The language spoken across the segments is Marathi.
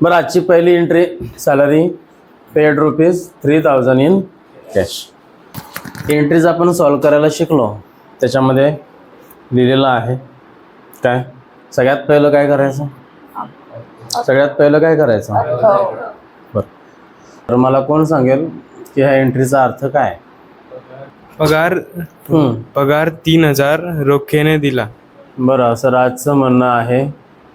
बरं आजची पहिली entry salary paid rupees three thousand in cash entries आपण सॉल्व करायला शिकलो. त्याच्यामध्ये लिहिलेलं आहे. काय? सगळ्यात पहिलं काय करायचं? सगळ्यात पहिलं काय करायचं? बरं. तर मला कोण सांगेल की ह्या एंट्रीचा अर्थ काय? पगार. पगार तीन हजार रोखेने दिला. बरं असं राजचं म्हणणं आहे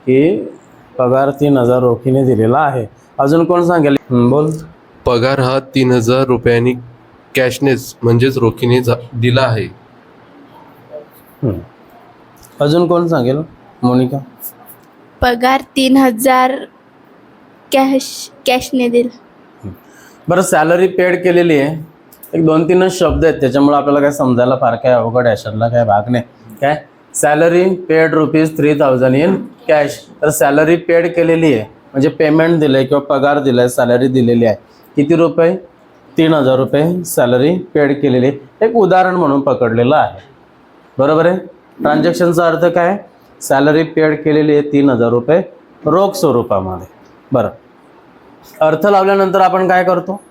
की पगार तीन हजार रोखीने दिलेला आहे. अजून कोण सांगेल? बोल. पगार हा तीन हजार रुपयांनी कॅशनेच म्हणजेच रोखीने जा- दिला आहे. अजून कोण सांगेल? मोनिका. पगार तीन हजार कॅश कॅशने दिल. बरं सॅलरी पेड केलेली आहे. एक दोन तीनच शब्द आहेत त्याच्यामुळे आपल्याला काय समजायला फार काय अवघड आहे याच्यातला काय भाग नाही. काय? Salary paid rupees three thousand in cash. तर सॅलरी पेड केलेली आहे. म्हणजे पेमेंट दिलं आहे किंवा पगार दिला आहे सॅलरी दिलेली आहे. किती रुपये? तीन हजार रुपये सॅलरी पेड केलेली आहे. एक उदाहरण म्हणून पकडलेलं आहे. बरोबर आहे? ट्रान्झॅक्शनचा अर्थ काय? सॅलरी पेड केलेली आहे तीन हजार रुपये रोख स्वरूपामध्ये. बरं. अर्थ लावल्यानंतर आपण काय करतो?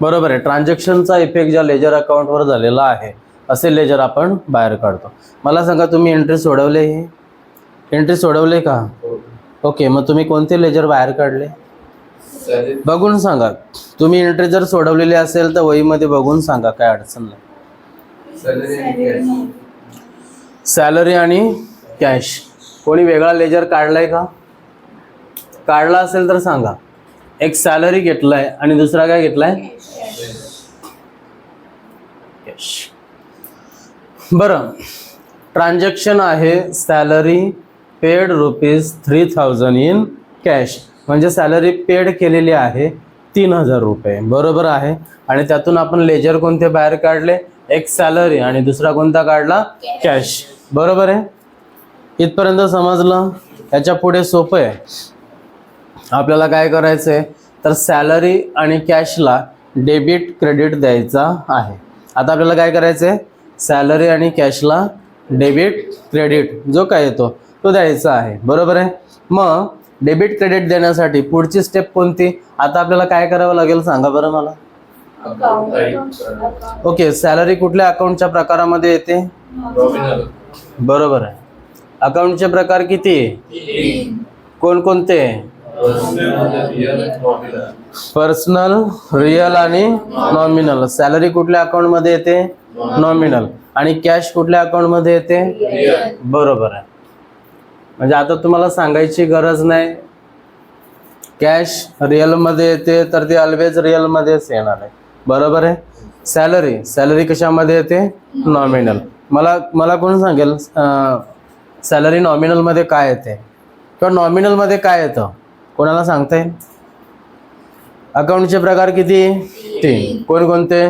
बरोबर आहे. ट्रान्झॅक्शनचा इफेक्ट ज्या लेजर अकाउंटवर झालेला आहे असे लेजर आपण बाहेर काढतो. मला सांगा तुम्ही एंट्री सोडवले ही? एंट्री सोडवले का? ओके मग तुम्ही कोणते लेजर बाहेर काढले? बघून सांगा. तुम्ही एंट्री जर सोडवलेली असेल तर वहीमध्ये बघून सांगा काय अडचण नाही. सॅलरी आणि कॅश कोणी वेगळा लेजर काढलाय का? काढला असेल तर सांगा. एक सॅलरी घेतलाय आणि दुसरा काय घेतलाय कॅश बरं. ट्रान्झॅक्शन आहे salary paid rupees three thousand in cash म्हणजे सॅलरी पेड केलेली आहे तीन हजार रुपये. बरोबर आहे? आणि त्यातून आपण लेजर कोणते बाहेर काढले? एक सॅलरी आणि दुसरा कोणता काढला? कॅश बरोबर आहे? इथपर्यंत समजलं? याच्यापुढे सोपं आहे. आपल्याला काय करायचं आहे? तर सॅलरी आणि कॅशला डेबिट क्रेडिट द्यायचा आहे. आता आपल्याला काय करायचं आहे? सॅलरी आणि कॅशला डेबिट क्रेडिट जो काय येतो तो द्यायचा आहे. बरोबर आहे? मग डेबिट क्रेडिट देण्यासाठी पुढची स्टेप कोणती? आता आपल्याला काय करावं लागेल सांगा बरं मला. ओके सॅलरी कुठल्या अकाउंटच्या प्रकारामध्ये येते? बरोबर आहे. अकाउंटचे प्रकार किती? कोणकोणते? पर्सनल रिअल आणि नॉमिनल. सॅलरी कुठल्या अकाउंटमध्ये येते? नॉमिनल आणि कॅश कुठल्या अकाउंटमध्ये येते? बरोबर आहे. म्हणजे आता तुम्हाला सांगायची गरज नाही. कॅश रिअलमध्ये येते तर ती ऑलवेज रिअलमध्येच येणार आहे. बरोबर आहे? सॅलरी सॅलरी कशामध्ये येते? नॉमिनल मला मला कोण सांगेल सॅलरी नॉमिनलमध्ये काय येते? किंवा नॉमिनलमध्ये काय येतं? कोणाला सांगता येईल? अकाउंटचे प्रकार किती? तीन. कोणकोणते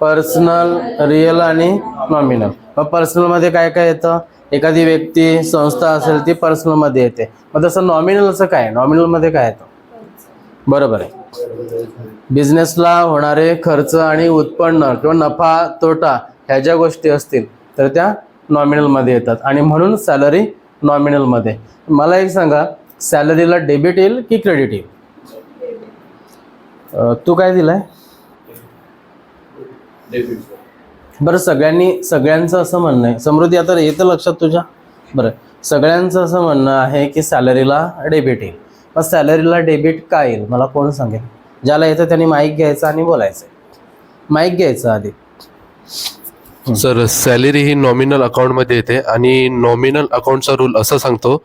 पर्सनल रिअल आणि नॉमिनल मग पर्सनलमध्ये काय काय येतं? एखादी व्यक्ती संस्था असेल ती पर्सनलमध्ये येते. मग तसं नॉमिनलचं काय? नॉमिनलमध्ये काय येतं? बरोबर आहे. बिझनेसला होणारे खर्च आणि उत्पन्न किंवा नफा तोटा ह्या ज्या गोष्टी असतील तर त्या नॉमिनलमध्ये येतात. आणि म्हणून सॅलरी नॉमिनलमध्ये मला एक सांगा सॅलरीला डेबिट येईल की क्रेडिट येईल? तू काय दिलाय? बरं सगळ्यांनी सगळ्यांचं असं म्हणणं आहे. समृद्धी आता येतं लक्षात तुझ्या? बरं सगळ्यांचं असं म्हणणं आहे की सॅलरीला डेबिट येईल. मग सॅलरीला डेबिट का येईल? मला कोण सांगेल? ज्याला येतं त्यांनी माईक घ्यायचं आणि बोलायचं. माईक घ्यायचं आधी. सर सॅलरी ही नॉमिनल अकाउंटमध्ये येते आणि नॉमिनल अकाउंटचा रूल असा सांगतो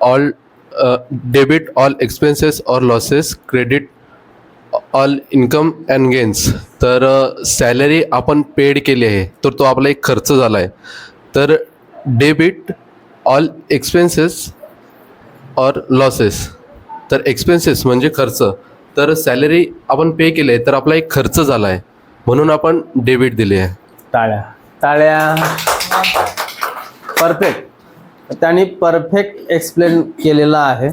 all debit all expenses or losses credit all income and gains तर सॅलरी आपण पेड केली आहे तर तो आपला एक खर्च झाला आहे तर debit all expenses or losses तर एक्सपेन्सेस म्हणजे खर्च. तर सॅलरी आपण पे केली आहे तर आपला एक खर्च झाला आहे म्हणून आपण डेबिट दिले आहे. टाळ्या. टाळ्या. परफेक्ट त्यांनी परफेक्ट एक्सप्लेन केलेलं आहे.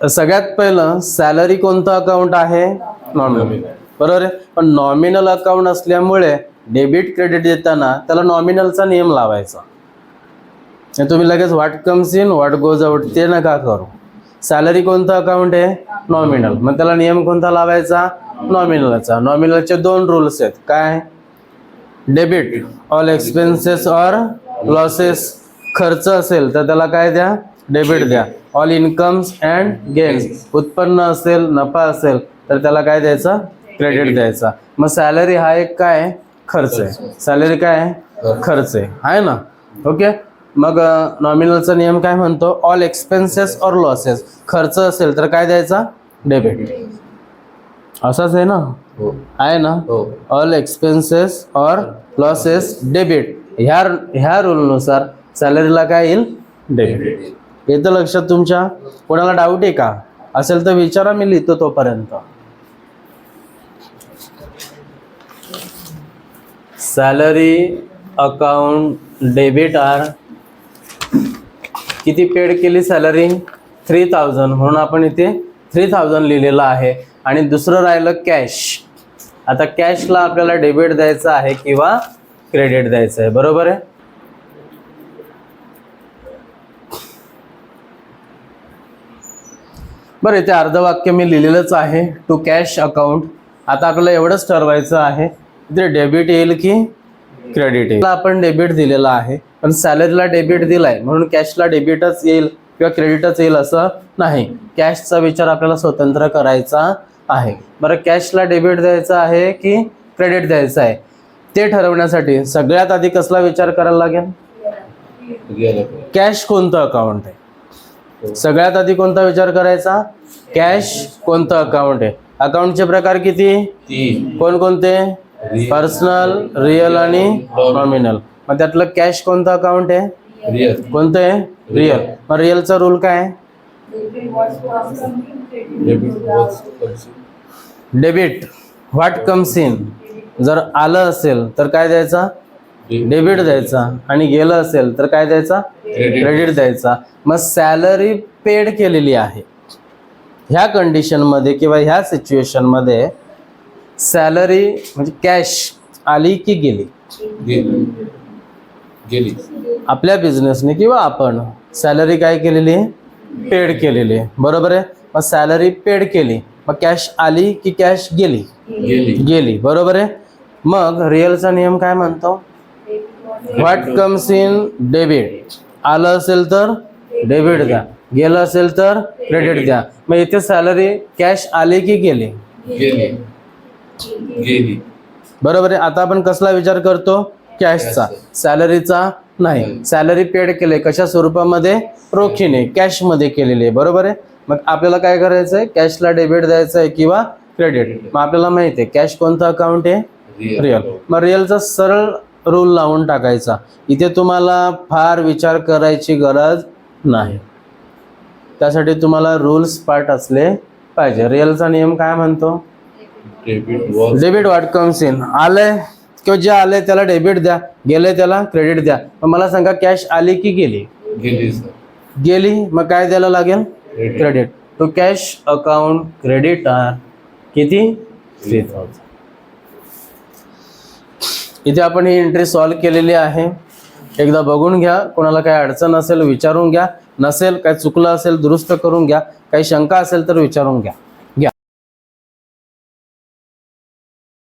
सगळ्यात पहिलं सॅलरी कोणतं अकाउंट आहे? नॉमिनल बरोबर आहे? पण नॉमिनल अकाउंट असल्यामुळे डेबिट क्रेडिट देताना त्याला नॉमिनलचा नियम लावायचा. तुम्ही लगेच what comes in what goes out ते नका करू. सॅलरी कोणतं अकाउंट आहे? नॉमिनल मग त्याला नियम कोणता लावायचा? नॉमिनलचा नॉमिनलचे दोन रूल्स आहेत. काय? Debit all expenses or losses खर्च असेल तर त्याला काय द्या? डेबिट द्या. ऑल इन्कम्स अँड गेन्स उत्पन्न असेल नफा असेल तर त्याला काय द्यायचं? क्रेडिट द्यायचा. मग सॅलरी हा एक काय? आहे? खर्च. आहे सॅलरी काय? आहे खर्च आहे. आहे ना? ओके मग नॉमिनलचा नियम काय म्हणतो? ऑल एक्सपेन्सेस ऑर लॉसेस खर्च असेल तर काय द्यायचा? डेबिट असाच आहे ना? आहे ना? All expenses or losses debit ह्या ह्या रूलनुसार सॅलरीला काय येईल? डेबिट येतं लक्षात तुमच्या? कोणाला डाऊट आहे का? असेल तर विचारा मी लिहितो तोपर्यंत. सॅलरी अकाउंट डेबिट आर किती पेड केली सॅलरी थ्री थाउजंड म्हणून आपण इथे थ्री थाउजंड लिहिलेलं आहे. आणि दुसरं राहिलं कॅश आता कॅशला आपल्याला डेबिट द्यायचं आहे किंवा क्रेडिट द्यायचं आहे. बरोबर आहे? बरं इथे अर्धवाक्य मी लिहिलेलंच आहे. टू कॅश अकाउंट आता आपल्याला एवढंच ठरवायचं आहे. इथे डेबिट येईल की क्रेडिट येईल? आपण डेबिट दिलेला आहे. पण सॅलरीला डेबिट दिलाय. म्हणून कॅशला डेबिटच येईल किंवा क्रेडिटच येईल असं नाही. कॅशचा विचार आपल्याला स्वतंत्र करायचा आहे. बरं कॅशला डेबिट द्यायचं आहे की क्रेडिट द्यायचं आहे? ते ठरवण्यासाठी सगळ्यात आधी कसला विचार करायला लागेल? कॅश कोणतं अकाउंट आहे? सगळ्यात आधी कोणता विचार करायचा? कॅश कोणतं अकाउंट आहे? अकाउंटचे प्रकार किती? कोणकोणते? पर्सनल रिअल आणि नॉमिनल. मग त्यातलं कॅश कोणतं अकाउंट आहे? कोणतं आहे? रिअल मग रिअलचा रूल काय आहे? डेबिट व्हॉट कम्स इन जर आलं असेल तर काय द्यायचा? डेबिट द्यायचा. आणि गेलं असेल तर काय द्यायचा? क्रेडिट द्यायचा. मग सॅलरी पेड केलेली आहे. ह्या कंडिशनमध्ये किंवा ह्या सिच्युएशनमध्ये सॅलरी म्हणजे कॅश आली की गेली? गेली. आपल्या बिझनेसने किंवा आपण? सॅलरी काय केलेली? आहे पेड केलेली. आहे बरोबर आहे? मग सॅलरी पेड केली. मग कॅश आली की कॅश गेली? गेली. गेली. बरोबर आहे? मग रिअलचा नियम काय म्हणतो? व्हॉट कम्स इन डेबिट आलं असेल तर डेबिट द्या. गेलं असेल तर क्रेडिट द्या. मग इथे सॅलरी कॅश आली की गेली? गेली. गेली. बरोबर आहे. आता आपण कसला विचार करतो? कॅशचा सॅलरीचा नाही. सॅलरी पेड केले कशा स्वरूपामध्ये? रोखीने कॅशमध्ये केलेली आहे. बरोबर आहे? मग आपल्याला काय करायचं आहे कॅशला डेबिट द्यायचं आहे किंवा क्रेडिट मग आपल्याला माहिती आहे कॅश कोणतं अकाउंट आहे? रिअल मग रिअलचा सरळ रूल लावून टाकायचा. इथे तुम्हाला फार विचार करायची गरज नाही. त्यासाठी तुम्हाला रूल्स पार्ट असले पाहिजे. रिअलचा नियम काय म्हणतो? डेबिट वाट कम्स इन आलंय? किंवा जे आलंय त्याला डेबिट द्या. गेले त्याला क्रेडिट द्या. मग मला सांगा कॅश आली की गेली? गेली मग काय द्यायला लागेल? Credit to cash account credit are किती? थ्री थाउजंड इथे आपण ही एंट्री सॉल्व्ह केलेली आहे. एकदा बघून घ्या. कोणाला काही अडचण असेल विचारून घ्या. नसेल काही चुकलं असेल दुरुस्त करून घ्या. काही शंका असेल तर विचारून घ्या.